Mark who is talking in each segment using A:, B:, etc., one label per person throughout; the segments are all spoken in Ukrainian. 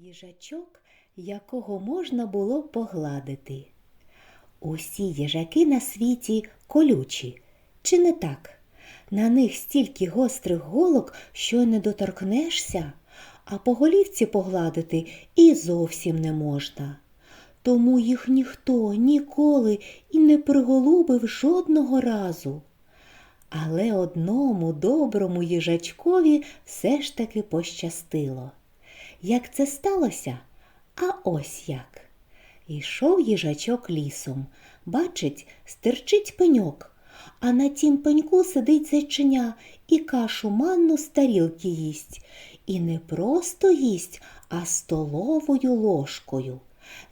A: Їжачок, якого можна було погладити. Усі їжаки на світі колючі, чи не так? На них стільки гострих голок, що не доторкнешся, а по голівці погладити і зовсім не можна. Тому їх ніхто ніколи і не приголубив жодного разу. Але одному доброму їжачкові все ж таки пощастило. Як це сталося? А ось як. Йшов їжачок лісом. Бачить, стирчить пеньок, а на тім пеньку сидить зайчиня і кашу манну з тарілки їсть. І не просто їсть, а столовою ложкою.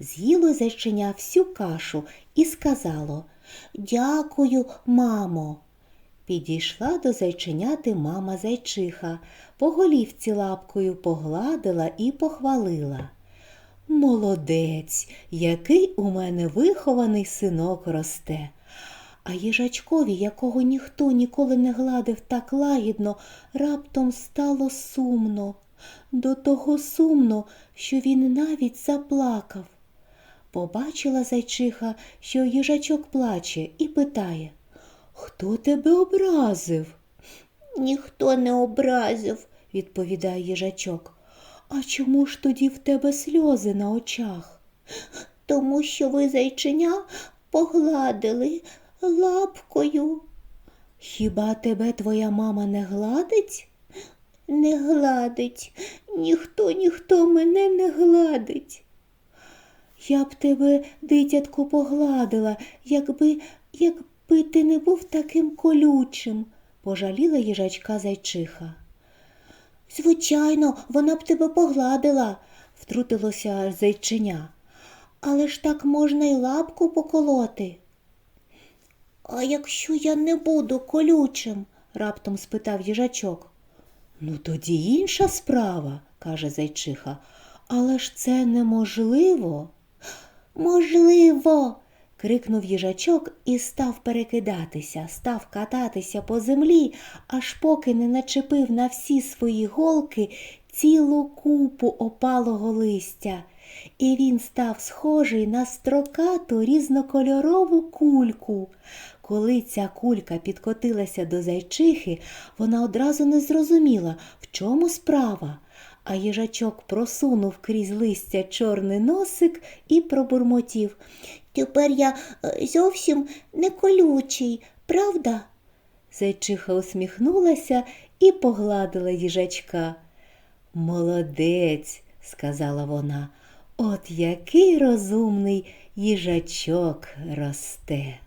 A: З'їло зайчиня всю кашу і сказало Дякую, мамо. Підійшла до зайченяти мама зайчиха, по голівці лапкою погладила і похвалила. Молодець, який у мене вихований синок росте. А їжачкові, якого ніхто ніколи не гладив так лагідно, раптом стало сумно. До того сумно, що він навіть заплакав. Побачила зайчиха, що їжачок плаче, і питає Хто тебе образив? Ніхто не образив, відповідає їжачок. А чому ж тоді в тебе сльози на очах? Тому що ви зайчиня погладили лапкою. Хіба тебе твоя мама не гладить? Не гладить. Ніхто, ніхто мене не гладить. Я б тебе, дитятко, погладила, якби, якби ти не був таким колючим, пожаліла їжачка зайчиха. Звичайно, вона б тебе погладила, втрутилося зайчиня. Але ж так можна й лапку поколоти. А якщо я не буду колючим? раптом спитав їжачок. Ну, тоді інша справа, каже зайчиха, але ж це неможливо. Можливо. Крикнув їжачок і став перекидатися, став кататися по землі, аж поки не начепив на всі свої голки цілу купу опалого листя. І він став схожий на строкату різнокольорову кульку. Коли ця кулька підкотилася до зайчихи, вона одразу не зрозуміла, в чому справа. А їжачок просунув крізь листя чорний носик і пробурмотів. Тепер я е, зовсім не колючий, правда? Зайчиха усміхнулася і погладила їжачка. Молодець, сказала вона, от який розумний їжачок росте.